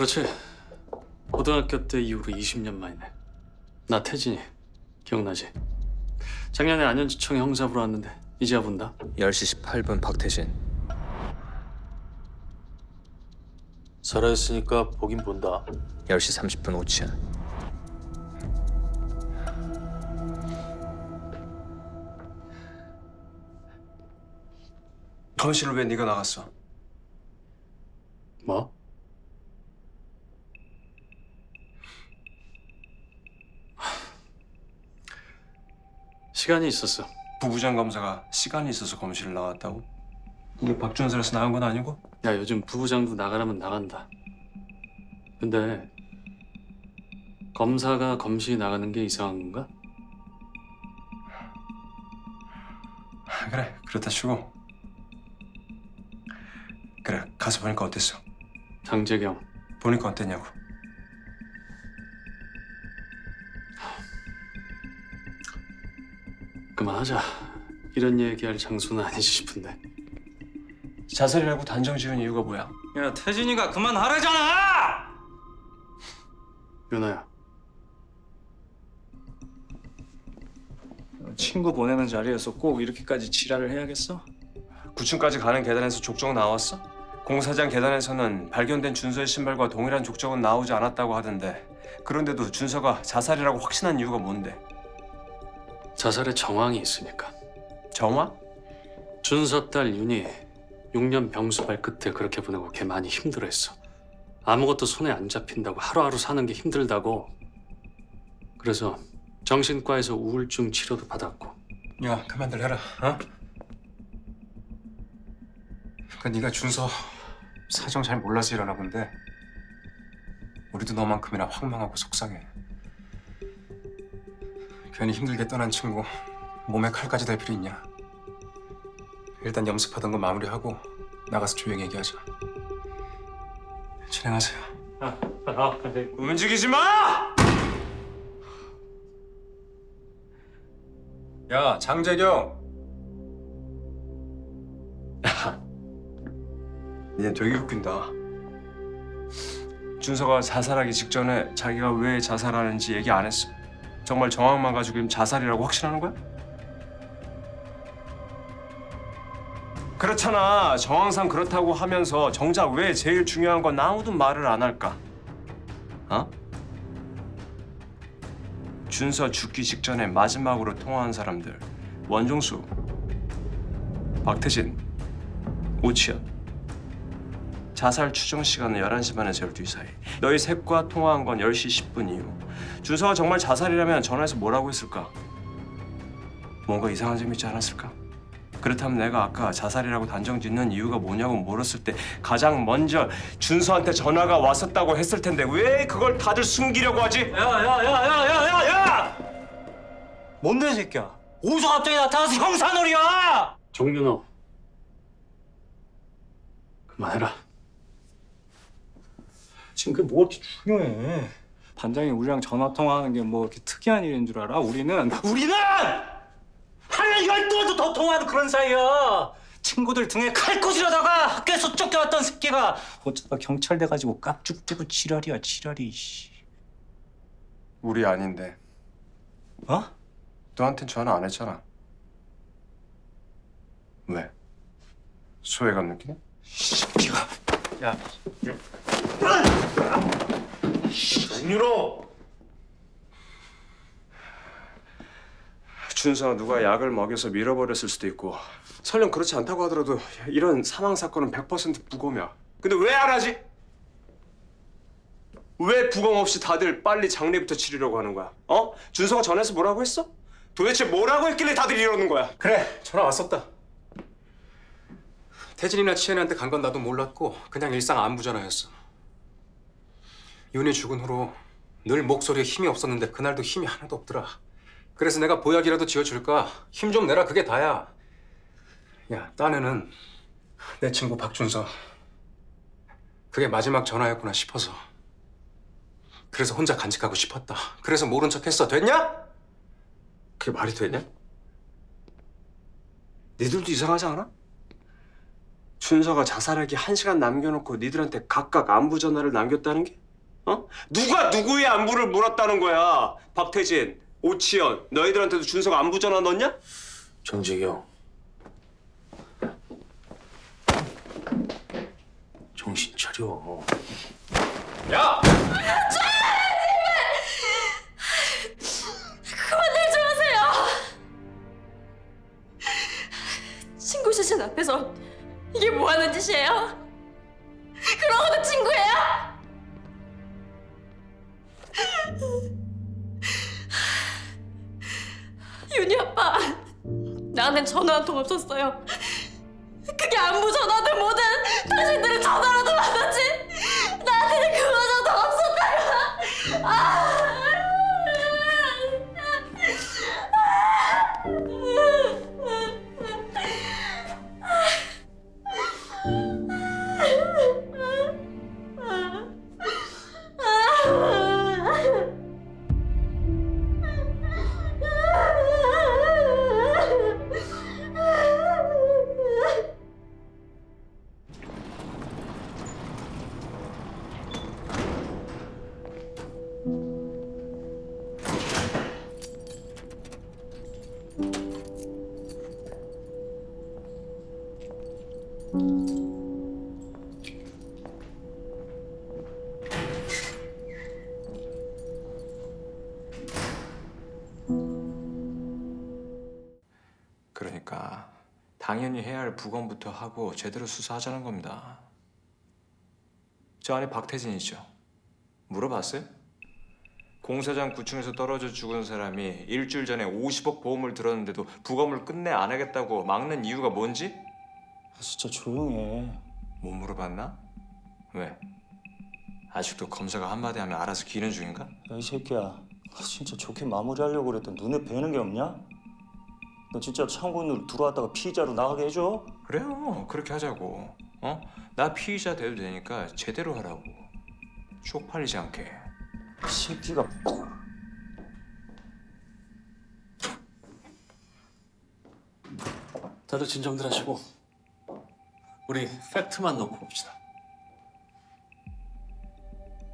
그렇지. 고등학교 때 이후로 20년 만이네. 나 태진이 기억나지? 작년에 안현지청 형사 보러 왔는데 이제야 본다. 10시 18분 박태진 살아있으니까 보긴 본다. 10시 30분 오치안 검실을 왜 네가 나갔어? 뭐? 시간이 있었어. 부부장 검사가 시간이 있어서 검실을 나왔다고? 이게 박준서에서 나온 건 아니고? 야 요즘 부부장도 나가라면 나간다. 근데 검사가 검시 나가는 게 이상한 건가? 그래 그렇다 치고 그래 가서 보니까 어땠어? 장재경 보니까 어땠냐고 그만하자. 이런 얘기할 장소는 아니지 싶은데. 자살이라고 단정 지은 이유가 뭐야? 야 태진이가 그만하래잖아! 윤아야. 친구 보내는 자리에서 꼭 이렇게까지 지랄을 해야겠어? 9층까지 가는 계단에서 족적 나왔어? 공사장 계단에서는 발견된 준서의 신발과 동일한 족적은 나오지 않았다고 하던데 그런데도 준서가 자살이라고 확신한 이유가 뭔데? 자살의 정황이 있으니까. 정화? 준서 딸 윤이 6년 병수발 끝에 그렇게 보내고 걔 많이 힘들어했어. 아무것도 손에 안 잡힌다고 하루하루 사는 게 힘들다고. 그래서 정신과에서 우울증 치료도 받았고. 야 그만들 해라 어? 그 네가 준서 사정 잘 몰라서 이러나 본데 우리도 너만큼이나 황망하고 속상해 괜히 힘들게 떠난 친구 몸에 칼까지 댈 필요 있냐 일단 염습하던 거 마무리하고 나가서 조용히 얘기하자 진행하세요 움직이지 마! 야 장재경 얘 되게 웃긴다. 준서가 자살하기 직전에 자기가 왜 자살하는지 얘기 안 했어. 정말 정황만 가지고 자살이라고 확신하는 거야? 그렇잖아. 정황상 그렇다고 하면서 정작 왜 제일 중요한 건 아무도 말을 안 할까? 어? 준서 죽기 직전에 마지막으로 통화한 사람들 원종수, 박태진, 오치현 자살 추정 시간은 11시 반에서 12시 사이 너희 셋과 통화한 건 10시 10분 이후 준서가 정말 자살이라면 전화해서 뭐라고 했을까? 뭔가 이상한 점이 있지 않았을까? 그렇다면 내가 아까 자살이라고 단정 짓는 이유가 뭐냐고 물었을 때 가장 먼저 준서한테 전화가 왔었다고 했을 텐데 왜 그걸 다들 숨기려고 하지? 야야야야야야야! 뭔데 이 새끼야? 어디서 갑자기 나타나서 형사놀이야! 정윤호. 그만해라. 지금 그게 뭐가 이렇게 중요해? 반장이 우리랑 전화 통화하는 게 뭐 이렇게 특이한 일인 줄 알아? 우리는 우리는 하루에 열두 번도 더 통화하는 그런 사이야. 친구들 등에 칼 꽂으려다가 학교에서 쫓겨났던 새끼가 어쩌다 경찰 돼가지고 깍죽대고 지랄이야 지랄이. 씨. 우리 아닌데 어? 너한텐 전화 안 했잖아 왜? 소외감 느끼냐? 새끼가. 야 정윤호! 준서가 누가 약을 먹여서 밀어버렸을 수도 있고 설령 그렇지 않다고 하더라도 이런 사망 사건은 100% 부검이야. 근데 왜 안 하지? 왜 부검 없이 다들 빨리 장례부터 치르려고 하는 거야? 어? 준서가 전화해서 뭐라고 했어? 도대체 뭐라고 했길래 다들 이러는 거야? 그래 전화 왔었다 태진이나 치현이한테 간 건 나도 몰랐고 그냥 일상 안부 전화였어 윤이 죽은 후로 늘 목소리에 힘이 없었는데 그날도 힘이 하나도 없더라 그래서 내가 보약이라도 지어줄까 힘 좀 내라 그게 다야 야 딴에는 내 친구 박준서 그게 마지막 전화였구나 싶어서 그래서 혼자 간직하고 싶었다 그래서 모른 척 했어 됐냐? 그게 말이 되냐? 니들도 이상하지 않아? 준서가 자살하기 한 시간 남겨놓고 니들한테 각각 안부 전화를 남겼다는 게? 어? 누가 누구의 안부를 물었다는 거야? 박태진, 오치현, 너희들한테도 준서가 안부 전화 넣었냐? 형. 정신 차려. 그만들 좀 하세요. 친구 시신 앞에서 이게 뭐 하는 짓이에요? 그러고도 친구예요? 나한텐 전화 한 통 없었어요. 그게 안부 전화든 뭐든 당신들은 전화라 그러니까 당연히 해야 할 부검부터 하고 제대로 수사하자는 겁니다. 저 안에 박태진이죠. 물어봤어요? 공사장 9층에서 떨어져 죽은 사람이 일주일 전에 50억 보험을 들었는데도 부검을 끝내 안 하겠다고 막는 이유가 뭔지? 아, 진짜 조용해. 못 물어봤나? 왜? 아직도 검사가 한마디 하면 알아서 기는 중인가? 야, 이 새끼야. 아, 진짜 좋게 마무리하려고 그랬더니 눈에 뵈는 게 없냐? 너 진짜 창문으로 들어왔다가 피의자로 나가게 해줘? 그래요. 그렇게 하자고. 어? 나 피의자 돼도 되니까 제대로 하라고. 쪽팔리지 않게. 이 새끼가 다들 진정들 하시고 우리 팩트만 놓고 봅시다.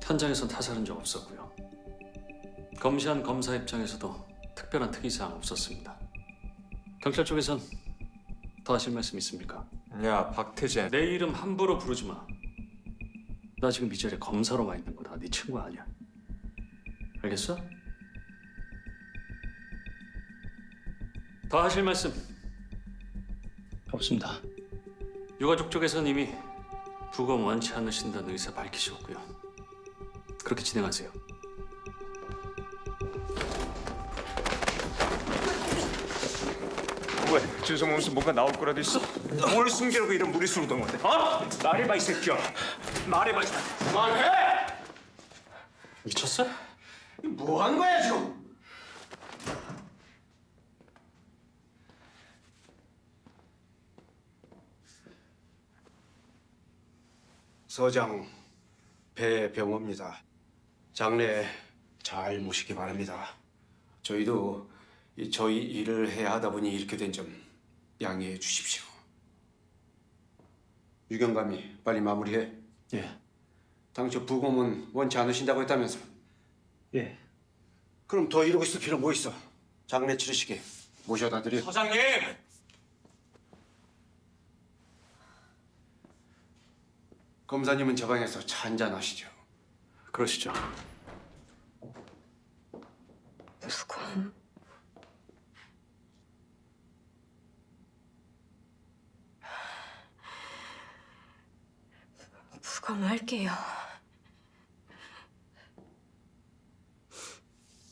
현장에선 타살한 적 없었고요. 검시한 검사 입장에서도 특별한 특이사항 없었습니다. 경찰 쪽에선 더 하실 말씀 있습니까? 야, 박태진. 내 이름 함부로 부르지 마. 나 지금 이 자리에 검사로 와 있는 거다. 네 친구 아니야. 알겠어? 더 하실 말씀. 없습니다. 유가족 쪽에서는 이미 부검 원치 않으신다는 의사 밝히셨고요. 그렇게 진행하세요. 왜? 준성 몸에서 뭔가 나올 거라도 있어? 뭘 숨기려고 이런 무리수로 던 건데? 어? 말해봐 이 새끼야. 말해봐. 말해! 미쳤어? 뭐 하는 거야 지금? 서장 배병호입니다. 장례 잘 모시기 바랍니다. 저희도 이 저희 일을 해야 하다 보니 이렇게 된 점 양해해 주십시오. 유경감이 빨리 마무리해. 예. 당초 부검은 원치 않으신다고 했다면서. 예. 그럼 더 이러고 있을 필요 뭐 있어? 장례 치르시게 모셔다 드려. 서장님! 검사님은 저 방에서 차 한잔 하시죠. 그러시죠. 부검. 부검할게요.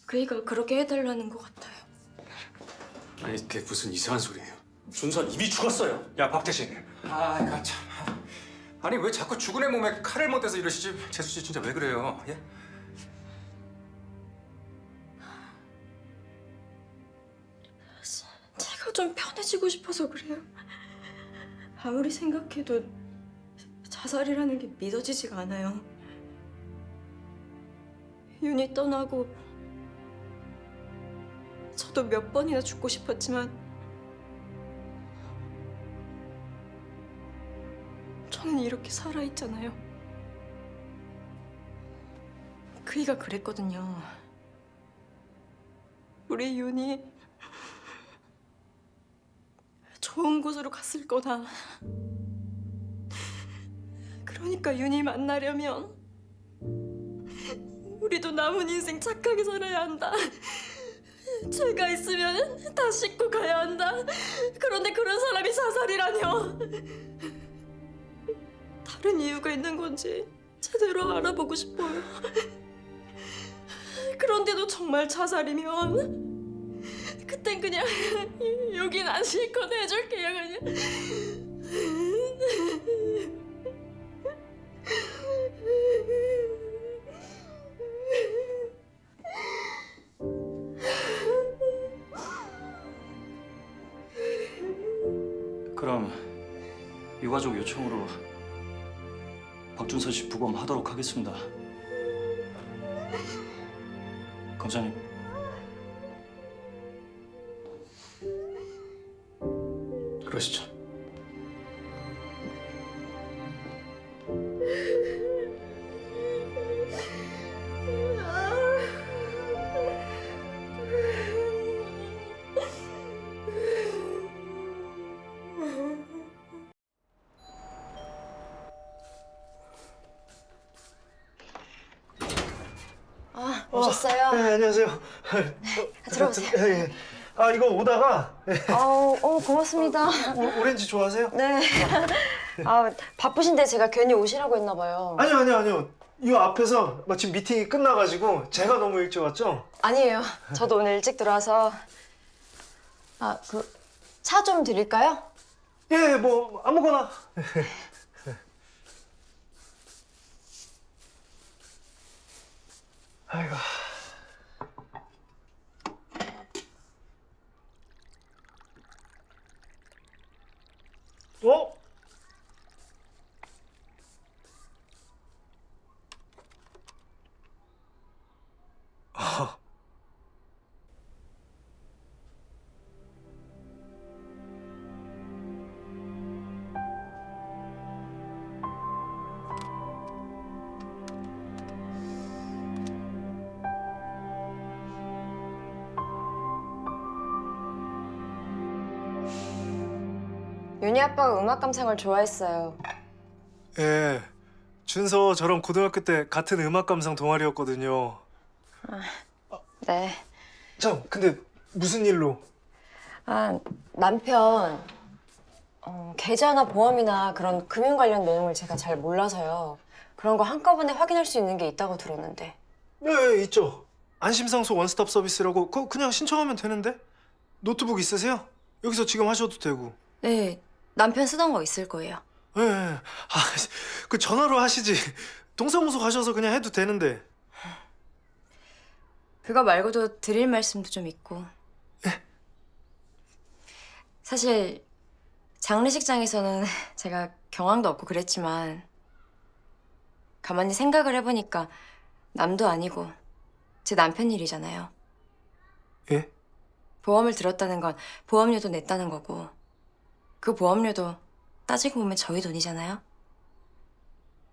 그이가 그렇게 해달라는 것 같아요. 아니 그게 무슨 이상한 소리예요. 준선 이미 죽었어요. 야 박태진. 아, 이거 참. 아니 왜 자꾸 죽은 애 몸에 칼을 못 대서 이러시지? 재수 씨 진짜 왜 그래요? 예? 제가 좀 편해지고 싶어서 그래요. 아무리 생각해도 자살이라는 게 믿어지지가 않아요. 윤이 떠나고 저도 몇 번이나 죽고 싶었지만 여전히 이렇게 살아있잖아요. 그이가 그랬거든요. 우리 윤이 좋은 곳으로 갔을 거다. 그러니까 윤이 만나려면 우리도 남은 인생 착하게 살아야 한다. 죄가 있으면 다 씻고 가야 한다. 그런데 그런 사람이 자살이라뇨. 다른 이유가 있는 건지 제대로 알아보고 싶어요. 그런데도 정말 자살이면 그땐 그냥 여긴 안 실컷 해줄게요 그냥. 그럼 유가족 요청으로 박준서 씨 부검하도록 하겠습니다. 검사님. 그러시죠. 이거 오다가 아우, 어, 고맙습니다. 오, 오렌지 좋아하세요? 네. 아, 바쁘신데 제가 괜히 오시라고 했나 봐요. 아니요 아니요 아니요. 이 앞에서 마침 미팅이 끝나가지고 제가 너무 일찍 왔죠? 아니에요. 저도 오늘 일찍 들어와서 아, 그 차 좀 드릴까요? 예, 뭐 아무거나. 아이고. 어? 아. 윤희 아빠가 음악 감상을 좋아했어요. 예. 준서 저랑 고등학교 때 같은 음악 감상 동아리였거든요. 네. 참, 근데 무슨 일로? 아, 남편 어, 계좌나 보험이나 그런 금융 관련 내용을 제가 잘 몰라서요. 그런 거 한꺼번에 확인할 수 있는 게 있다고 들었는데. 예, 예, 있죠. 안심상소 원스톱 서비스라고 그거 그냥 신청하면 되는데? 노트북 있으세요? 여기서 지금 하셔도 되고. 네, 남편 쓰던 거 있을 거예요. 예, 예. 아, 그 전화로 하시지. 동사무소 가셔서 그냥 해도 되는데. 그거 말고도 드릴 말씀도 좀 있고. 사실 장례식장에서는 제가 경황도 없고 그랬지만 가만히 생각을 해보니까 남도 아니고 제 남편 일이잖아요. 예? 보험을 들었다는 건 보험료도 냈다는 거고 그 보험료도 따지고 보면 저희 돈이잖아요.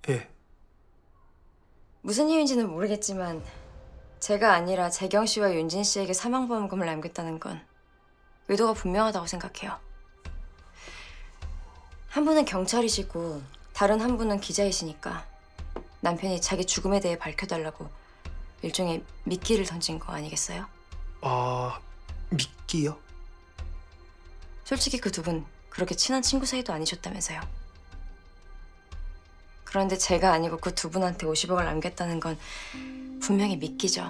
예. 무슨 이유인지는 모르겠지만 제가 아니라 재경 씨와 윤진 씨에게 사망보험금을 남겼다는 건 의도가 분명하다고 생각해요. 한 분은 경찰이시고 다른 한 분은 기자이시니까 남편이 자기 죽음에 대해 밝혀달라고 일종의 미끼를 던진 거 아니겠어요? 아, 미끼요? 솔직히 그 두 분 그렇게 친한 친구 사이도 아니셨다면서요. 그런데 제가 아니고 그 두 분한테 50억을 남겼다는 건 분명히 믿기죠.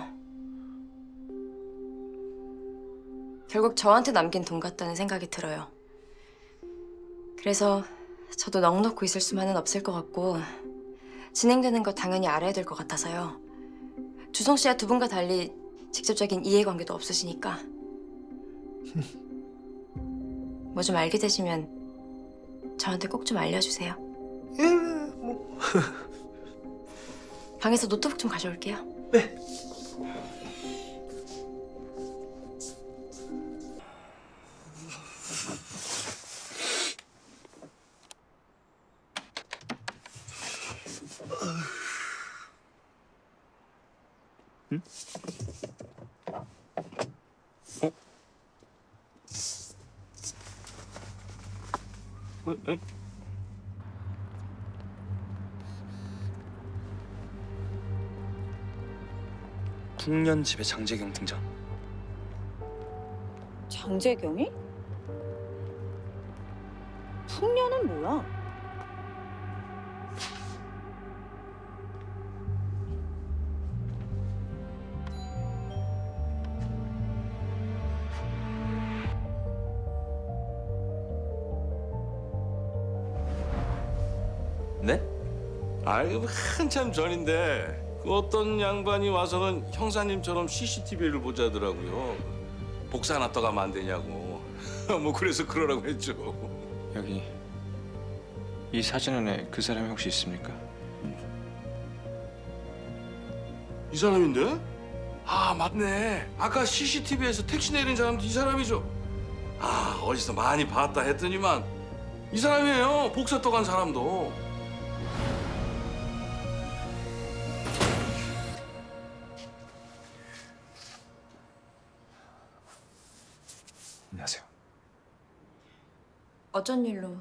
결국 저한테 남긴 돈 같다는 생각이 들어요. 그래서 저도 넋 놓고 있을 수만은 없을 것 같고 진행되는 거 당연히 알아야 될 것 같아서요. 주성 씨와 두 분과 달리 직접적인 이해관계도 없으시니까 뭐 좀 알게 되시면 저한테 꼭 좀 알려주세요. 예, 뭐. 방에서 노트북 좀 가져올게요. 네. 응? 풍년 집에 장재경 등장. 장재경이? 네? 아이고 한참 전인데 그 어떤 양반이 와서는 형사님처럼 CCTV를 보자더라고요. 복사 하나 떠가면 안 되냐고. 뭐 그래서 그러라고 했죠. 여기 이 사진 안에 그 사람이 혹시 있습니까? 이 사람인데? 아 맞네. 아까 CCTV에서 택시 내린 사람도 이 사람이죠. 아 어디서 많이 봤다 했더니만 이 사람이에요. 복사 떠간 사람도. 어쩐 일로?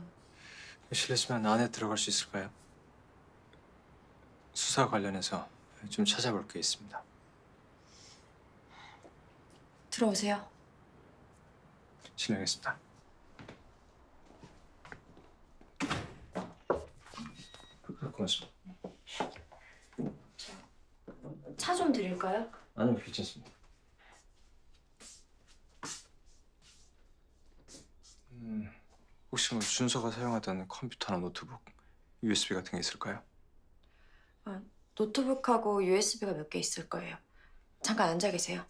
실례지만 안에 들어갈 수 있을까요? 수사 관련해서 좀 찾아볼 게 있습니다. 들어오세요. 실례하겠습니다. 고맙습니다. 차 좀 드릴까요? 아니요, 괜찮습니다. 음, 혹시 뭐 준서가 사용하던 컴퓨터나 노트북, USB 같은 게 있을까요? 노트북하고 USB가 몇 개 있을 거예요. 잠깐 앉아 계세요.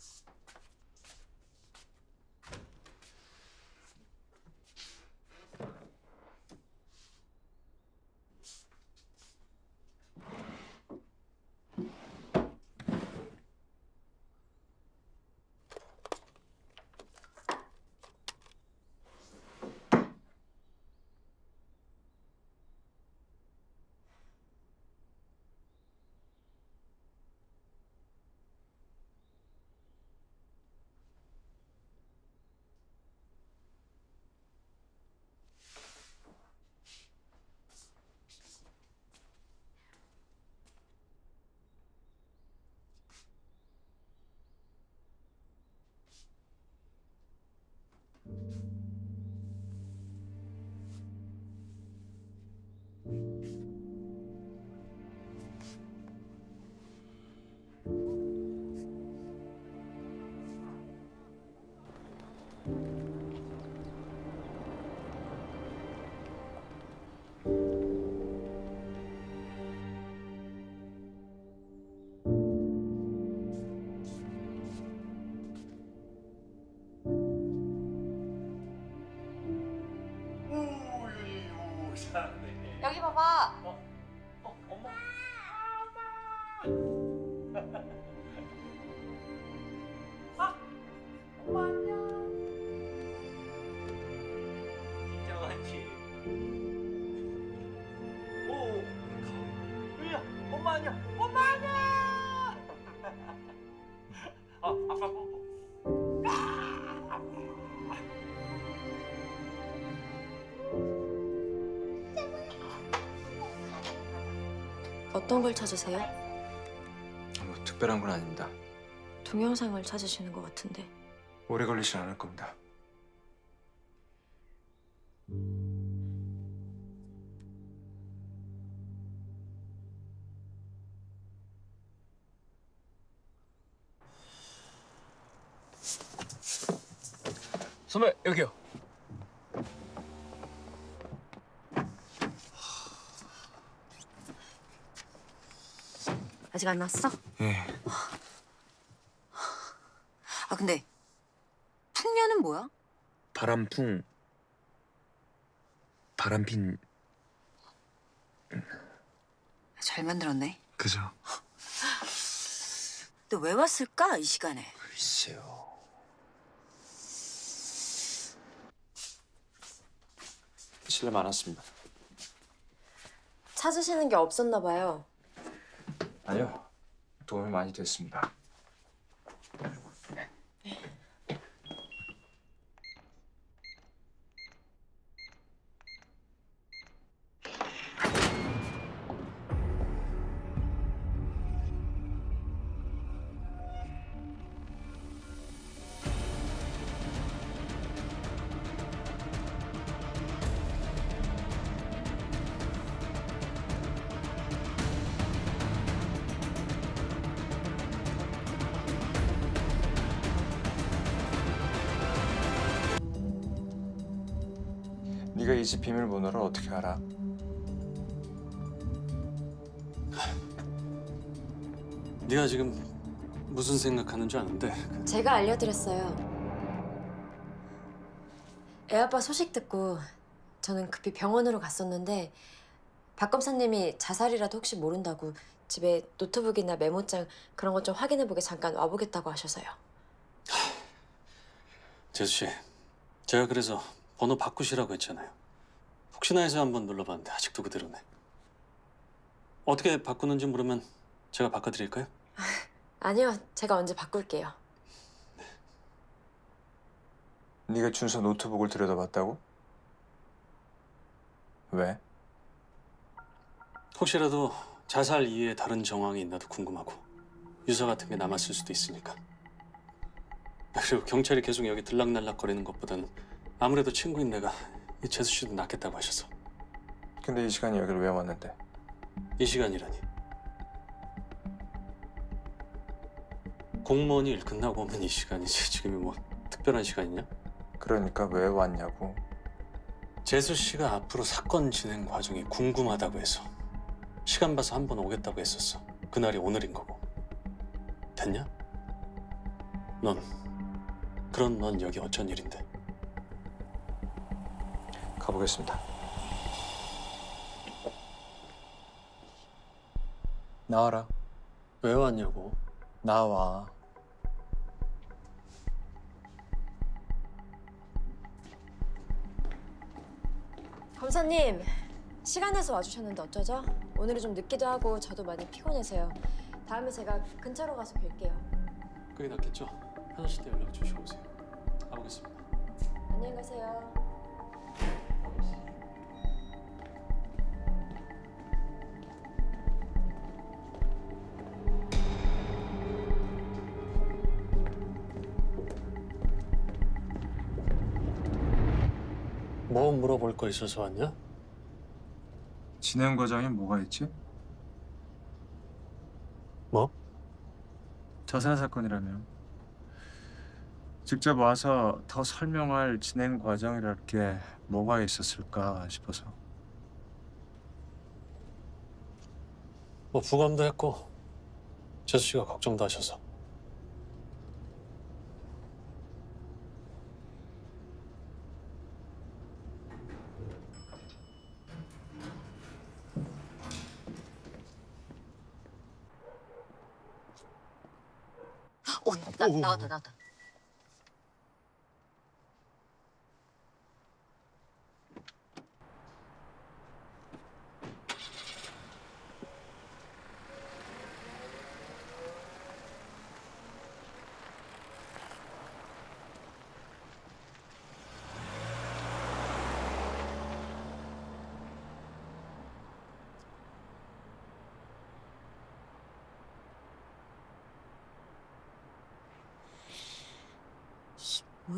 어떤 걸 찾으세요? 뭐 특별한 건 아닙니다. 동영상을 찾으시는 것 같은데. 오래 걸리진 않을 겁니다. 선배 여기요. 아직 안 왔어? 예. 아 근데 풍년은 뭐야? 바람풍 바람핀 잘 만들었네. 그죠? 근데 왜 왔을까 이 시간에? 글쎄요. 실례 많았습니다. 찾으시는 게 없었나 봐요. 아니요. 도움이 많이 됐습니다. 네. 가 이 집 비밀번호를 어떻게 알아? 네가 지금 무슨 생각하는 줄 아는데 제가 알려드렸어요. 애 아빠 소식 듣고 저는 급히 병원으로 갔었는데 박 검사님이 자살이라도 혹시 모른다고 집에 노트북이나 메모장 그런 것 좀 확인해보게 잠깐 와보겠다고 하셔서요. 재수 씨, 제가 그래서 번호 바꾸시라고 했잖아요. 혹시나 해서 한번 눌러봤는데 아직도 그대로네. 어떻게 바꾸는지 물으면 제가 바꿔드릴까요? 아니요, 제가 언제 바꿀게요. 네가 준서 노트북을 들여다봤다고? 왜? 혹시라도 자살 이후에 다른 정황이 있나도 궁금하고 유서 같은 게 남았을 수도 있으니까. 그리고 경찰이 계속 여기 들락날락거리는 것보다는 아무래도 친구인 내가 이 재수 씨도 낫겠다고 하셔서 근데 이 시간에 여기를 왜 왔는데? 이 시간이라니. 공무원이 일 끝나고 오면 이 시간이지 지금이 뭐 특별한 시간이냐? 그러니까 왜 왔냐고. 재수 씨가 앞으로 사건 진행 과정이 궁금하다고 해서 시간 봐서 한 번 오겠다고 했었어. 그날이 오늘인 거고. 됐냐? 넌 그런 넌 여기 어쩐 일인데? 가보겠습니다. 나와라. 왜 왔냐고? 나와. 검사님, 시간 내서 와주셨는데 어쩌죠? 오늘은 좀 늦기도 하고 저도 많이 피곤해서요. 다음에 제가 근처로 가서 뵐게요. 그게 낫겠죠? 하나씩 때 연락 주시고 오세요. 가보겠습니다. 안녕히 가세요. 뭐 물어볼 거 있어서 왔냐? 진행 과정에 뭐가 있지? 뭐? 자살 사건이라면 직접 와서 더 설명할 진행 과정이랄 게 뭐가 있었을까 싶어서 뭐 부검도 했고 재수 씨가 걱정도 하셔서 어, 나, 나왔다, 나왔다.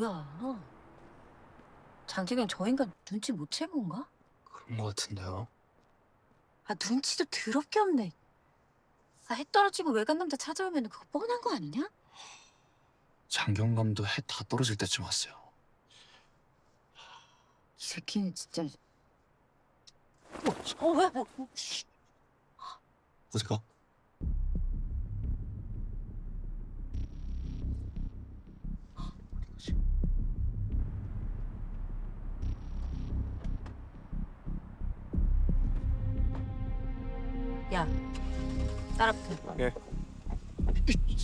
뭐야? 장재경 저 인간 눈치 못 챈 건가? 그런 거 같은데요. 아 눈치도 더럽게 없네. 아, 해 떨어지고 외간 남자 찾아오면 그거 뻔한 거 아니냐? 장경감도 해 다 떨어질 때쯤 왔어요. 이 새끼는 진짜. 어, 어, 왜, 뭐, 뭐. 어디 가? 야 따라. 예. 붙어 오케이